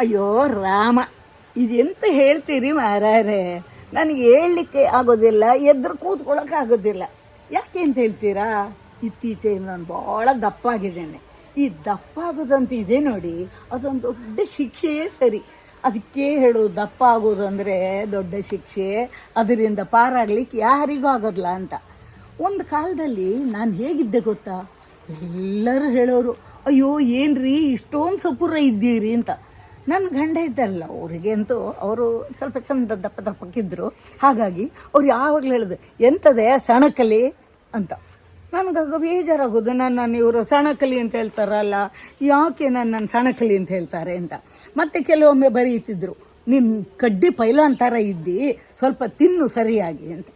ಅಯ್ಯೋ ರಾಮ, ಇದೆಂತ ಹೇಳ್ತೀರಿ ಮಾರಾರೆ? ನನಗೆ ಹೇಳಲಿಕ್ಕೆ ಆಗೋದಿಲ್ಲ, ಎದ್ರು ಕೂತ್ಕೊಳ್ಳೋಕೆ ಆಗೋದಿಲ್ಲ. ಯಾಕೆ ಅಂತ ಹೇಳ್ತೀರಾ? ಇತ್ತೀಚೆಗೆ ನಾನು ಭಾಳ ದಪ್ಪ ಆಗಿದ್ದೇನೆ ಈ ದಪ್ಪ ಆಗೋದಂತ ಇದೆ ನೋಡಿ, ಅದೊಂದು ದೊಡ್ಡ ಶಿಕ್ಷೆಯೇ ಸರಿ. ಅದಕ್ಕೆ ಹೇಳು, ದಪ್ಪ ಆಗೋದು ಅಂದರೆ ದೊಡ್ಡ ಶಿಕ್ಷೆ. ಅದರಿಂದ ಪಾರಾಗ್ಲಿಕ್ಕೆ ಯಾರಿಗೂ ಆಗೋದಿಲ್ಲ ಅಂತ. ಒಂದು ಕಾಲದಲ್ಲಿ ನಾನು ಹೇಗಿದ್ದೆ ಗೊತ್ತಾ? ಎಲ್ಲರೂ ಹೇಳೋರು, ಅಯ್ಯೋ, ಏನ್ರಿ ಇಷ್ಟೊಂದು ಸಪುರ ಇದ್ದೀರಿ ಅಂತ. ನನ್ನ ಗಂಡ ಇದ್ದಲ್ಲ ಅವರಿಗೆ ಅಂತೂ ಅವರು ಸ್ವಲ್ಪ ಚಂದ ದಪ್ಪ ದಪ್ಪಕ್ಕಿದ್ದರು ಹಾಗಾಗಿ ಅವ್ರು ಯಾವಾಗಲೂ ಹೇಳಿದ್ರು ಎಂಥದೇ ಸಣಕಲಿ? ಅಂತ. ನನಗಾಗ ಬೇಜಾರಾಗೋದು ನನ್ನನ್ನು ಇವರು ಸಣಕಲಿ ಅಂತ ಹೇಳ್ತಾರಲ್ಲ, ಯಾಕೆ ನನ್ನನ್ನು ಸಣಕಲಿ ಅಂತ ಹೇಳ್ತಾರೆ ಅಂತ. ಮತ್ತೆ ಕೆಲವೊಮ್ಮೆ ಬರೀತಿದ್ರು ನಿನ್ನ ಕಡ್ಡಿ ಪೈಲಾನ್ ಥರ ಇದ್ದಿ, ಸ್ವಲ್ಪ ತಿನ್ನು ಸರಿಯಾಗಿ ಅಂತ.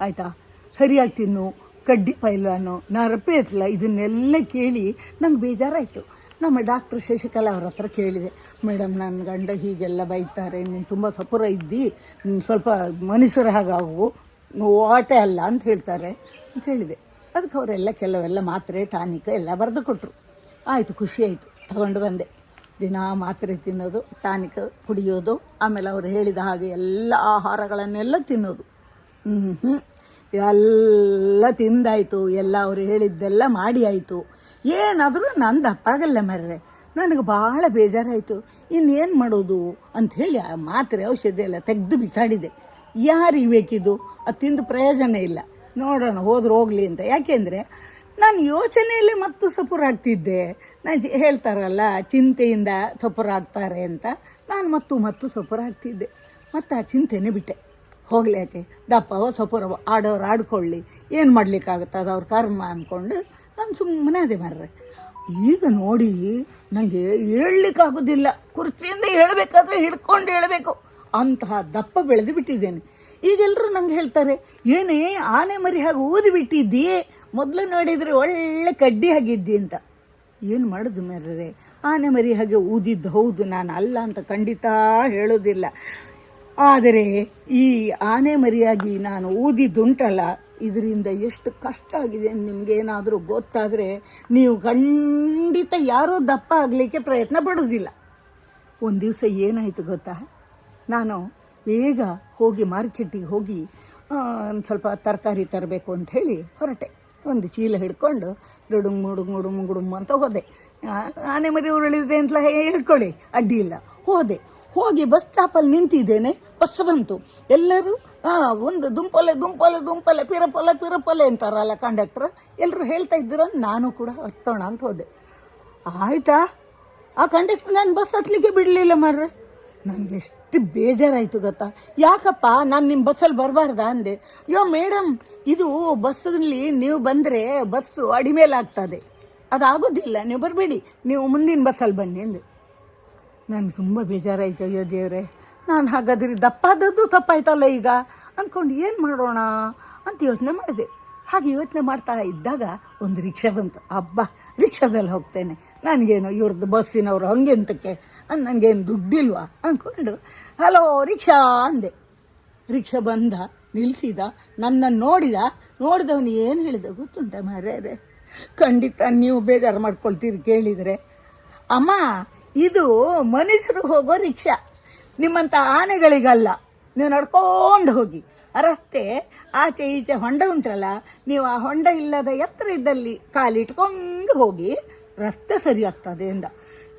ಆಯಿತಾ? ಸರಿಯಾಗಿ ತಿನ್ನು, ಕಡ್ಡಿ ಪೈಲಾನು ನಾ ರಪ್ಪೆ ಎತ್ತಲ ಇದನ್ನೆಲ್ಲ ಕೇಳಿ ನಂಗೆ ಬೇಜಾರಾಯಿತು. ನಮ್ಮ ಡಾಕ್ಟ್ರ್ ಶಶಿಕಲಾ ಅವ್ರ ಹತ್ರ ಕೇಳಿದೆ, ಮೇಡಮ್ ನನ್ನ ಗಂಡ ಹೀಗೆಲ್ಲ ಬೈತಾರೆ, ನೀನು ತುಂಬ ಸಪುರ ಇದ್ದಿ ಸ್ವಲ್ಪ ಮನುಷ್ಯರ ಹಾಗಾಗು ಓಟೆ ಅಲ್ಲ ಅಂತ ಹೇಳ್ತಾರೆ ಅಂತ ಹೇಳಿದೆ. ಅದಕ್ಕೆ ಅವರೆಲ್ಲ ಕೆಲವೆಲ್ಲ ಮಾತ್ರೆ, ಟಾನಿಕ್ ಎಲ್ಲ ಬರೆದು ಕೊಟ್ಟರು ಆಯಿತು, ಖುಷಿ ತಗೊಂಡು ಬಂದೆ. ದಿನ ಮಾತ್ರೆ ತಿನ್ನೋದು, ಟಾನಿಕ್ ಕುಡಿಯೋದು, ಆಮೇಲೆ ಅವರು ಹೇಳಿದ ಹಾಗೆ ಎಲ್ಲ ಆಹಾರಗಳನ್ನೆಲ್ಲ ತಿನ್ನೋದು. ಹ್ಞೂ ಹ್ಞೂ ಎಲ್ಲ ತಿಂದಾಯಿತು, ಎಲ್ಲ ಅವರು ಹೇಳಿದ್ದೆಲ್ಲ ಮಾಡಿ ಆಯಿತು. ಏನಾದರೂ ನಾನು ದಪ್ಪಾಗಲ್ಲ ಮರ್ರೆ. ನನಗೆ ಭಾಳ ಬೇಜಾರಾಯಿತು. ಇನ್ನೇನು ಮಾಡೋದು ಅಂಥೇಳಿ ಆ ಮಾತ್ರೆ ಔಷಧಿ ಎಲ್ಲ ತೆಗೆದು ಬಿಸಾಡಿದೆ. ಯಾರಿಗೆ ಬೇಕಿದ್ದು? ಅದು ತಿಂದು ಪ್ರಯೋಜನ ಇಲ್ಲ. ನೋಡೋಣ, ಹೋದ್ರೆ ಹೋಗಲಿ ಅಂತ. ಯಾಕೆಂದರೆ ನಾನು ಯೋಚನೆಯಲ್ಲಿ ಮತ್ತು ಸಪುರಾಗ್ತಿದ್ದೆ. ನಾನು ಹೇಳ್ತಾರಲ್ಲ, ಚಿಂತೆಯಿಂದ ಸಪುರಾಗ್ತಾರೆ ಅಂತ. ನಾನು ಮತ್ತು ಮತ್ತು ಸಪುರಾಗ್ತಿದ್ದೆ. ಮತ್ತು ಆ ಚಿಂತೆನೇ ಬಿಟ್ಟೆ. ಹೋಗ್ಲಿ ದಪ್ಪ ದಪ್ಪವ ಸಪುರ ಆಡೋರು ಆಡ್ಕೊಳ್ಳಿ. ಏನು ಮಾಡ್ಲಿಕ್ಕಾಗುತ್ತೆ? ಅದು ಅವ್ರ ಕರ್ಮ ಅಂದ್ಕೊಂಡು ನಾನು ಸುಮ್ಮನೆ ಅದೇ ಮಾರ್ರೆ. ಈಗ ನೋಡಿ ನನಗೆ ಹೇಳಲಿಕ್ಕಾಗೋದಿಲ್ಲ. ಕುರ್ಚಿಯಿಂದ ಹೇಳಬೇಕಾದ್ರೆ ಹಿಡ್ಕೊಂಡು ಹೇಳಬೇಕು. ಅಂತಹ ದಪ್ಪ ಬೆಳೆದು ಬಿಟ್ಟಿದ್ದೇನೆ. ಈಗೆಲ್ಲರೂ ನಂಗೆ ಹೇಳ್ತಾರೆ, ಏನೇ ಆನೆ ಮರಿ ಹಾಗೆ ಊದಿ ಬಿಟ್ಟಿದ್ದಿ ಮೊದಲು ನೋಡಿದರೆ ಒಳ್ಳೆ ಕಡ್ಡಿ ಆಗಿದ್ದಿ ಅಂತ. ಏನು ಮಾಡೋದು ಮೇರೆ ಆನೆ ಮರಿ ಹಾಗೆ ಊದಿದ್ದು ಹೌದು, ನಾನು ಅಲ್ಲ ಅಂತ ಖಂಡಿತ ಹೇಳೋದಿಲ್ಲ. ಆದರೆ ಈ ಆನೆ ಮರಿಯಾಗಿ ನಾನು ಊದಿದ್ದುಂಟಲ್ಲ ಇದರಿಂದ ಎಷ್ಟು ಕಷ್ಟ ಆಗಿದೆ ನಿಮಗೇನಾದರೂ ಗೊತ್ತಾದರೆ ನೀವು ಖಂಡಿತ ಯಾರೂ ದಪ್ಪ ಆಗಲಿಕ್ಕೆ ಪ್ರಯತ್ನ ಪಡೋದಿಲ್ಲ. ಒಂದು ದಿವಸ ಏನಾಯಿತು ಗೊತ್ತಾ? ನಾನು ಬೇಗ ಹೋಗಿ ಮಾರ್ಕೆಟಿಗೆ ಹೋಗಿ ಸ್ವಲ್ಪ ತರಕಾರಿ ತರಬೇಕು ಅಂತ ಹೇಳಿ ಹೊರಟೆ. ಒಂದು ಚೀಲ ಹಿಡ್ಕೊಂಡು ಡುಡುಮ್ ಮುಡುಂಗ್ ಮುಡುಮ್ ಮುಗುಡುಮ್ ಅಂತ ಹೋದೆ. ಆನೆ ಮರಿ ಉರುಳಿದೆ ಅಂತ ಹೇಳ್ಕೊಳ್ಳಿ, ಅಡ್ಡಿ ಇಲ್ಲ. ಹೋದೆ. ಹೋಗಿ ಬಸ್ ಸ್ಟಾಪಲ್ಲಿ ನಿಂತಿದ್ದೇನೆ. ಬಸ್ ಬಂತು. ಎಲ್ಲರೂ ಒಂದು ದುಂಪಲೆ ದುಂಪಲೆ ದುಂಪಲೆ, ಪಿರಪೊಲೆ ಪಿರಪೊಲೆ ಅಂತಾರಲ್ಲ ಕಂಡಕ್ಟ್ರ್ ಎಲ್ಲರೂ ಹೇಳ್ತಾ ಇದ್ದೀರ, ನಾನು ಕೂಡ ಹತ್ತೋಣ ಅಂತ ಹೋದೆ. ಆಯಿತಾ? ಆ ಕಂಡಕ್ಟರ್ ನಾನು ಬಸ್ ಹತ್ತಲಿಕ್ಕೆ ಬಿಡಲಿಲ್ಲ ಮಾರ್ರೆ. ನನಗೆ ಎಷ್ಟು ಬೇಜಾರಾಯಿತು ಗೊತ್ತಾ? ಯಾಕಪ್ಪ? ನಾನು ನಿಮ್ಮ ಬಸ್ಸಲ್ಲಿ ಬರಬಾರ್ದ? ಅಂದೆ. ಅಯ್ಯೋ ಮೇಡಮ್ ಇದು ಬಸ್ಸಲ್ಲಿ ನೀವು ಬಂದರೆ ಬಸ್ಸು ಅಡಿಮೇಲಾಗ್ತದೆ ಅದಾಗೋದಿಲ್ಲ. ನೀವು ಬರಬೇಡಿ. ನೀವು ಮುಂದಿನ ಬಸ್ಸಲ್ಲಿ ಬನ್ನಿ ಅಂದೆ. ನನಗೆ ತುಂಬ ಬೇಜಾರಾಯಿತು, ಅಯ್ಯೋ ದೇವರೇ. ನಾನು ಹಾಗಾದ್ರೆ ದಪ್ಪಾದದ್ದು ತಪ್ಪಾಯ್ತಲ್ಲ ಈಗ? ಅಂದ್ಕೊಂಡು ಏನು ಮಾಡೋಣ ಅಂತ ಯೋಚನೆ ಮಾಡಿದೆ. ಹಾಗೆ ಯೋಚನೆ ಮಾಡ್ತಾ ಇದ್ದಾಗ ಒಂದು ರಿಕ್ಷಾ ಬಂತು. ಹಬ್ಬ ರಿಕ್ಷಾದಲ್ಲಿ ಹೋಗ್ತೇನೆ. ನನಗೇನು ಇವ್ರದ್ದು ಬಸ್ಸಿನವರು ಹಂಗೆಂತಕ್ಕೆ ಅಂದ್ ನನಗೇನು ದುಡ್ಡಿಲ್ವಾ? ಅಂದ್ಕೊಂಡು ಹಲೋ, ರಿಕ್ಷಾ, ಅಂದೆ. ರಿಕ್ಷಾ ಬಂದ ನಿಲ್ಲಿಸಿದ ನನ್ನನ್ನು ನೋಡಿದ. ನೋಡಿದವನು ಏನು ಹೇಳಿದ ಗೊತ್ತುಂಟ ಮಾರ್ಯಾರೆ ಖಂಡಿತ ನೀವು ಬೇಜಾರು ಮಾಡ್ಕೊಳ್ತೀರಿ ಕೇಳಿದರೆ. ಅಮ್ಮ ಇದು ಮನುಷ್ಯರು ಹೋಗೋ ರಿಕ್ಷಾ. ನಿಮ್ಮಂಥ ಆನೆಗಳಿಗಲ್ಲ. ನೀವು ನಡ್ಕೊಂಡು ಹೋಗಿ. ರಸ್ತೆ ಆಚೆ ಈಚೆ ಹೊಂಡ ಉಂಟಲ್ಲ, ನೀವು ಆ ಹೊಂಡ ಇಲ್ಲದ ಎತ್ತರ ಇದ್ದಲ್ಲಿ ಕಾಲಿಟ್ಕೊಂಡು ಹೋಗಿ ರಸ್ತೆ ಸರಿ ಆಗ್ತದೆ ಎಂದ.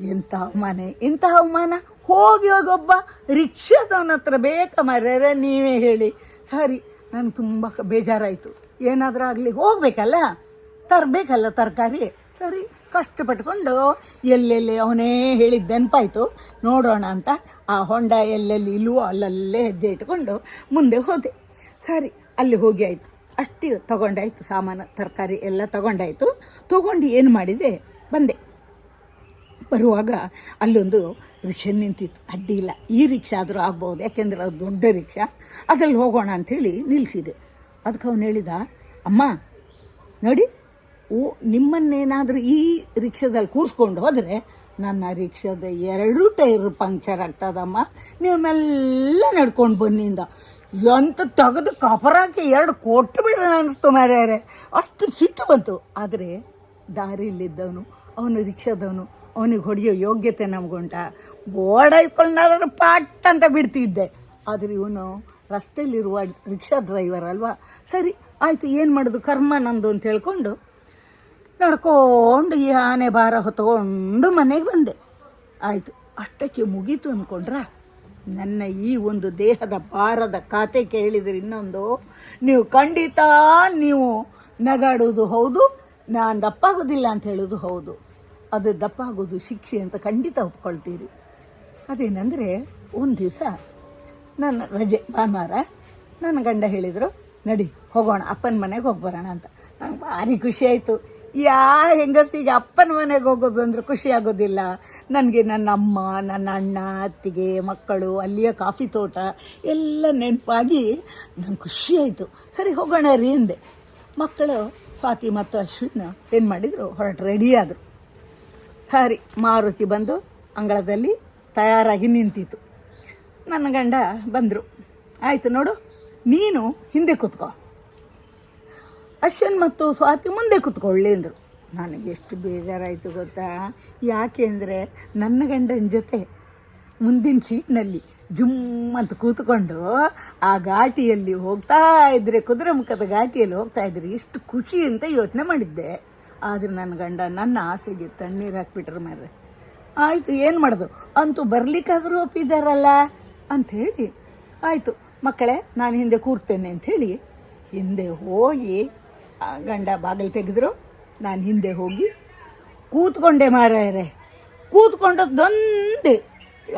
ಎಂಥ ಅವಮಾನ ಎಂಥ ಅವಮಾನ? ಹೋಗಿ ಹೋಗೊಬ್ಬ ರಿಕ್ಷಾದವನ ಹತ್ರ ಬೇಕ ಮರ್ಯಾರೆ ನೀವೇ ಹೇಳಿ. ಸರಿ ನನಗೆ ತುಂಬ ಬೇಜಾರಾಯಿತು. ಏನಾದರೂ ಆಗಲಿ ಹೋಗಬೇಕಲ್ಲ? ತರಬೇಕಲ್ಲ ತರಕಾರಿ? ಸರಿ, ಕಷ್ಟಪಟ್ಕೊಂಡು ಎಲ್ಲೆಲ್ಲಿ ಅವನೇ ಹೇಳಿದ ನೆನಪಾಯಿತು ನೋಡೋಣ ಅಂತ ಆ ಹೊಂಡ ಎಲ್ಲೆಲ್ಲಿ ಇಲ್ವೋ ಅಲ್ಲಲ್ಲೇ ಹೆಜ್ಜೆ ಇಟ್ಕೊಂಡು ಮುಂದೆ ಹೋದೆ. ಸರಿ, ಅಲ್ಲಿ ಹೋಗಿ ಆಯಿತು. ಅಷ್ಟು ತಗೊಂಡಾಯ್ತು, ಸಾಮಾನು, ತರಕಾರಿ ಎಲ್ಲ ತಗೊಂಡಾಯಿತು. ತೊಗೊಂಡು ಏನು ಮಾಡಿದೆ? ಬಂದೆ. ಬರುವಾಗ ಅಲ್ಲೊಂದು ರಿಕ್ಷಾ ನಿಂತಿತ್ತು. ಅಡ್ಡಿ ಇಲ್ಲ. ಈ ರಿಕ್ಷಾ ಆದರೂ ಆಗ್ಬೋದು, ಯಾಕೆಂದ್ರೆ ಅದು ದೊಡ್ಡ ರಿಕ್ಷಾ. ಅದ್ರಲ್ಲಿ ಹೋಗೋಣ ಅಂಥೇಳಿ ನಿಲ್ಲಿಸಿದೆ ಅದಕ್ಕೆ ಅವನು ಹೇಳಿದ, ಅಮ್ಮ, ನೋಡಿ ಓ, ನಿಮ್ಮನ್ನೇನಾದರೂ ಈ ರಿಕ್ಷಾದಲ್ಲಿ ಕೂರಿಸ್ಕೊಂಡು ಹೋದರೆ ನನ್ನ ರಿಕ್ಷಾದ ಎರಡು ಟೈರ್ ಪಂಕ್ಚರ್ ಆಗ್ತದಮ್ಮ. ನೀವು ಮೆಲ್ಲ ನಡ್ಕೊಂಡು ಬನ್ನಿಂದ. ಎಂತ ತೆಗೆದು ಕಪರಾಕಿ ಎರಡು ಕೊಟ್ಟು ಬಿಡೋಣ ಅನಿಸ್ತು ಮಾರ್ಯಾರೆ ಅಷ್ಟು ಸಿಟ್ಟು ಬಂತು. ಆದರೆ ದಾರಿಯಲ್ಲಿದ್ದವನು, ಅವನು ರಿಕ್ಷಾದವನು, ಅವನಿಗೆ ಹೊಡೆಯೋ ಯೋಗ್ಯತೆ ನಮಗುಂಟ. ಬೋರ್ಡ್ ಹಾಯ್ಕೊಂಡಾದ್ರೆ ಪಾಟ್ ಅಂತ ಬಿಡ್ತಿದ್ದೆ. ಆದರೆ ಇವನು ರಸ್ತೆಯಲ್ಲಿರುವ ರಿಕ್ಷಾ ಡ್ರೈವರ್ ಅಲ್ವಾ? ಸರಿ, ಆಯಿತು, ಏನು ಮಾಡೋದು? ಕರ್ಮ ನಂದು ಅಂತ ಹೇಳ್ಕೊಂಡು ನಡ್ಕೊಂಡು ಈ ಆನೆ ಭಾರ ಹೊತ್ಕೊಂಡು ಮನೆಗೆ ಬಂದೆ. ಆಯಿತು, ಅಷ್ಟಕ್ಕೆ ಮುಗೀತು ಅಂದ್ಕೊಂಡ್ರ ನನ್ನ ಈ ಒಂದು ದೇಹದ ಭಾರದ ಖಾತೆ ಕೇಳಿದ್ರೆ ಇನ್ನೊಂದು, ನೀವು ಖಂಡಿತ ನೀವು ನಗಾಡೋದು ಹೌದು, ನಾನು ದಪ್ಪ ಆಗೋದಿಲ್ಲ ಅಂತ ಹೇಳೋದು ಹೌದು. ಅದು ದಪ್ಪ ಆಗೋದು ಶಿಕ್ಷೆ ಅಂತ ಖಂಡಿತ ಒಪ್ಕೊಳ್ತೀರಿ. ಅದೇನೆಂದರೆ, ಒಂದು ದಿವಸ ನನ್ನ ರಜೆ, ಭಾನುವಾರ ನನ್ನ ಗಂಡ ಹೇಳಿದರು, ನಡಿ ಹೋಗೋಣ, ಅಪ್ಪನ ಮನೆಗೆ ಹೋಗಿ ಬರೋಣ ಅಂತ. ನಂಗೆ ಭಾರಿ ಖುಷಿ ಆಯಿತು. ಯಾ ಹೆಂಗಸಿಗೆ ಅಪ್ಪನ ಮನೆಗೆ ಹೋಗೋದು ಅಂದ್ರೆ ಖುಷಿ ಆಗೋದಿಲ್ಲ. ನನಗೆ ನನ್ನ ಅಮ್ಮ, ನನ್ನ ಅಣ್ಣ, ಅತ್ತಿಗೆ, ಮಕ್ಕಳು, ಅಲ್ಲಿಯ ಕಾಫಿ ತೋಟ ಎಲ್ಲ ನೆನಪಾಗಿ ನಂಗೆ ಖುಷಿ ಆಯಿತು. ಸರಿ, ಹೋಗೋಣ ರೀ ಅಂದೆ. ಮಕ್ಕಳು ಸ್ವಾತಿ ಮತ್ತು ಅಶ್ವಿನ ಏನು ಮಾಡಿದರು? ಹೊರಟು ರೆಡಿಯಾದರು ಸರಿ, ಮಾರುತಿ ಬಂದು ಅಂಗಳದಲ್ಲಿ ತಯಾರಾಗಿ ನಿಂತಿತ್ತು. ನನ್ನ ಗಂಡ ಬಂದರು. ಆಯಿತು ನೋಡು, ನೀನು ಹಿಂದೆ ಕೂತ್ಕೋ. ಅಶ್ವಿನ್ ಮತ್ತು ಸ್ವಾತಿ ಮುಂದೆ ಕುತ್ಕೊಳ್ಳಿ ಅಂದರು ನನಗೆ ಎಷ್ಟು ಬೇಜಾರಾಯಿತು ಗೊತ್ತಾ? ಯಾಕೆ ಅಂದರೆ ನನ್ನ ಗಂಡನ ಜೊತೆ ಮುಂದಿನ ಸೀಟ್ನಲ್ಲಿ ಜುಮ್ ಅಂತ ಕೂತ್ಕೊಂಡು ಆ ಘಾಟಿಯಲ್ಲಿ ಹೋಗ್ತಾ ಇದ್ದರೆ ಕುದುರೆ ಮುಖದ ಘಾಟಿಯಲ್ಲಿ ಹೋಗ್ತಾ ಇದ್ದರೆ ಇಷ್ಟು ಖುಷಿ ಅಂತ ಯೋಚನೆ ಮಾಡಿದ್ದೆ. ಆದರೆ ನನ್ನ ಗಂಡ ನನ್ನ ಆಸೆಗೆ ತಣ್ಣೀರು ಹಾಕ್ಬಿಟ್ರೆ ಮಾರ್ರೆ. ಆಯಿತು, ಏನು ಮಾಡೋದು? ಅಂತೂ ಬರಲಿಕ್ಕಾದರೂ ಒಪ್ಪಿದಾರಲ್ಲ ಅಂಥೇಳಿ. ಆಯಿತು, ಮಕ್ಕಳೇ, ನಾನು ಹಿಂದೆ ಕೂರ್ತೇನೆ ಅಂಥೇಳಿ ಹಿಂದೆ ಹೋಗಿ ಗಂಡ ಬಾಗಿಲು ತೆಗೆದ್ರು. ನಾನು ಹಿಂದೆ ಹೋಗಿ ಕೂತ್ಕೊಂಡೆ ಮಾರಾಯರೆ. ಕೂತ್ಕೊಂಡದ್ದೊಂದೇ.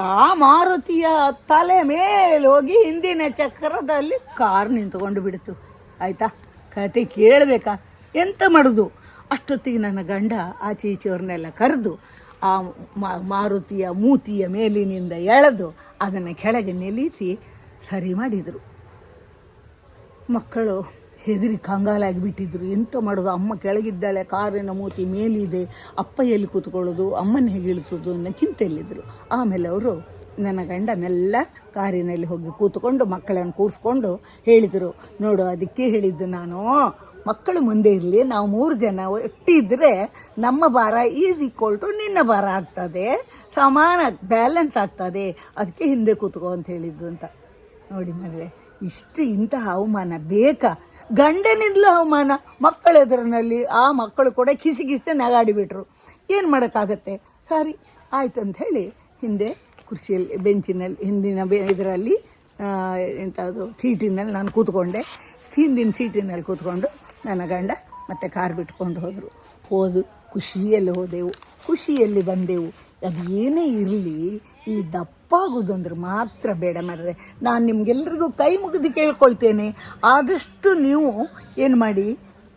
ಆ ಮಾರುತಿಯ ತಲೆ ಮೇಲೆ ಹೋಗಿ ಹಿಂದಿನ ಚಕ್ರದಲ್ಲಿ ಕಾರ್ ನಿಂತ್ಕೊಂಡು ಬಿಡ್ತು. ಆಯಿತಾ? ಕತೆ ಕೇಳಬೇಕಾ? ಎಂತ ಮಾಡೋದು? ಅಷ್ಟೊತ್ತಿಗೆ ನನ್ನ ಗಂಡ ಆಚೆ ಈಚೆಯವ್ರನ್ನೆಲ್ಲ ಕರೆದು ಆ ಮಾರುತಿಯ ಮೂತಿಯ ಮೇಲಿನಿಂದ ಎಳೆದು ಅದನ್ನು ಕೆಳಗೆ ನಿಲ್ಲಿಸಿ ಸರಿ ಮಾಡಿದರು. ಮಕ್ಕಳು ಹೆದರಿ ಕಂಗಾಲಾಗಿ ಬಿಟ್ಟಿದ್ರು ಎಂತ ಮಾಡೋದು? ಅಮ್ಮ ಕೆಳಗಿದ್ದಾಳೆ, ಕಾರಿನ ಮೂತಿ ಮೇಲಿದೆ. ಅಪ್ಪ ಎಲ್ಲಿ ಕೂತ್ಕೊಳ್ಳೋದು? ಅಮ್ಮನ ಹೇಗೆ ಇಳಿಸೋದು ಅನ್ನೋ ಚಿಂತೆಯಲ್ಲಿದ್ದರು ಆಮೇಲೆ ಅವರು ನನ್ನ ಗಂಡ ಮೆಲ್ಲ ಕಾರಿನಲ್ಲಿ ಹೋಗಿ ಕೂತ್ಕೊಂಡು ಮಕ್ಕಳನ್ನು ಕೂರಿಸ್ಕೊಂಡು ಹೇಳಿದರು, ನೋಡು, ಅದಕ್ಕೆ ಹೇಳಿದ್ದು ನಾನು, ಮಕ್ಕಳು ಮುಂದೆ ಇರಲಿ, ನಾವು ಮೂರು ಜನ ಒಟ್ಟಿದ್ರೆ ನಮ್ಮ ಭಾರ ಈಸ್ ಈಕ್ವಲ್ ಟು ನಿನ್ನ ಭಾರ ಆಗ್ತದೆ, ಸಮಾನ ಬ್ಯಾಲೆನ್ಸ್ ಆಗ್ತದೆ, ಅದಕ್ಕೆ ಹಿಂದೆ ಕೂತ್ಕೋ ಅಂತ ಹೇಳಿದ್ದು ಅಂತ. ನೋಡಿ ಮೇಲೆ ಇಷ್ಟು ಇಂತಹ ಅವಮಾನ ಬೇಕಾ? ಗಂಡನಿಂದಲೂ ಅವಮಾನ, ಮಕ್ಕಳ ಎದುರಿನಲ್ಲಿ ಆ ಮಕ್ಕಳು ಕೂಡ ಕಿಸಿ ಕಿಸಿ ನಗಾಡಿಬಿಟ್ರು. ಏನು ಮಾಡೋಕ್ಕಾಗತ್ತೆ? ಸಾರಿ, ಆಯ್ತು ಅಂತ ಹೇಳಿ ಹಿಂದೆ ಕುರ್ಚಿಯಲ್ಲಿ, ಬೆಂಚಿನಲ್ಲಿ, ಹಿಂದಿನ ಬೆ ಇದರಲ್ಲಿ ಎಂಥದ್ದು ಸೀಟಿನಲ್ಲಿ ನಾನು ಕೂತ್ಕೊಂಡೆ. ಹಿಂದಿನ ಸೀಟಿನಲ್ಲಿ ಕೂತ್ಕೊಂಡು ನನ್ನ ಗಂಡ ಮತ್ತು ಕಾರ್ ಬಿಟ್ಕೊಂಡು ಹೋದರು. ಹೋದು, ಖುಷಿಯಲ್ಲಿ ಹೋದೆವು. ಖುಷಿಯಲ್ಲಿ ಬಂದೆವು. ಅದು ಏನೇ ಇರಲಿ ಈ ದಪ್ಪಾಗೋದು ಅಂದ್ರೆ ಮಾತ್ರ ಬೇಡ ಮರ್ರೆ. ನಾನು ನಿಮ್ಗೆಲ್ರಿಗೂ ಕೈ ಮುಗಿದು ಕೇಳ್ಕೊಳ್ತೇನೆ. ಆದಷ್ಟು ನೀವು ಏನು ಮಾಡಿ?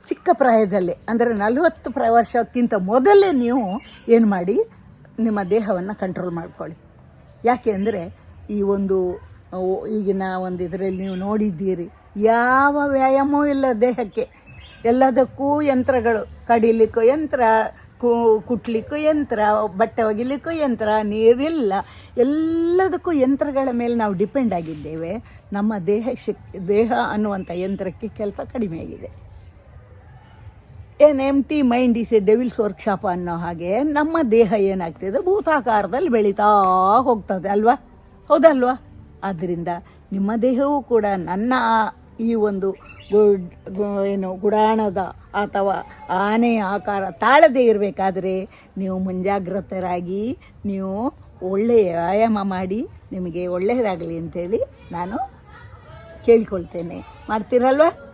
ಚಿಕ್ಕ ಪ್ರಾಯದಲ್ಲೇ, ಅಂದರೆ ನಲವತ್ತು ಪ್ರ, ವರ್ಷಕ್ಕಿಂತ ಮೊದಲೇ ನೀವು ಏನು ಮಾಡಿ? ನಿಮ್ಮ ದೇಹವನ್ನು ಕಂಟ್ರೋಲ್ ಮಾಡ್ಕೊಳ್ಳಿ. ಯಾಕೆ ಅಂದರೆ ಈ ಒಂದು ಈಗಿನ ಒಂದು ಇದರಲ್ಲಿ ನೀವು ನೋಡಿದ್ದೀರಿ, ಯಾವ ವ್ಯಾಯಾಮವೂ ಇಲ್ಲ ದೇಹಕ್ಕೆ. ಎಲ್ಲದಕ್ಕೂ ಯಂತ್ರಗಳು, ಕಡಿಲಿಕ್ಕೂ ಯಂತ್ರ ಕುಟ್ಲಿಕ್ಕೂ ಯಂತ್ರ, ಬಟ್ಟೆ ಒಗಿಲಿಕ್ಕೂ ಯಂತ್ರ, ನೀರಿಲ್ಲ. ಎಲ್ಲದಕ್ಕೂ ಯಂತ್ರಗಳ ಮೇಲೆ ನಾವು ಡಿಪೆಂಡ್ ಆಗಿದ್ದೇವೆ. ನಮ್ಮ ದೇಹ ಶಕ್, ದೇಹ ಅನ್ನುವಂಥ ಯಂತ್ರಕ್ಕೆ ಕೆಲಸ ಕಡಿಮೆ ಆಗಿದೆ. ಏನು empty mind is a devil's workshop ಅನ್ನೋ ಹಾಗೆ ನಮ್ಮ ದೇಹ ಏನಾಗ್ತಿದೆ? ಭೂತಾಕಾರದಲ್ಲಿ ಬೆಳೀತಾ ಹೋಗ್ತದೆ ಅಲ್ವಾ? ಹೌದಲ್ವಾ? ಆದ್ದರಿಂದ ನಿಮ್ಮ ದೇಹವೂ ಕೂಡ ನನ್ನ ಈ ಒಂದು ಗುಡ್ ಏನು, ಗುಡಾಣದ ಅಥವಾ ಆನೆಯ ಆಕಾರ ತಾಳದೇ ಇರಬೇಕಾದ್ರೆ ನೀವು ಮುಂಜಾಗ್ರತರಾಗಿ ನೀವು ಒಳ್ಳೆಯ ವ್ಯಾಯಾಮ ಮಾಡಿ ನಿಮಗೆ ಒಳ್ಳೆಯದಾಗಲಿ ಅಂತೇಳಿ ನಾನು ಕೇಳಿಕೊಳ್ತೇನೆ. ಮಾಡ್ತೀರಲ್ವಾ?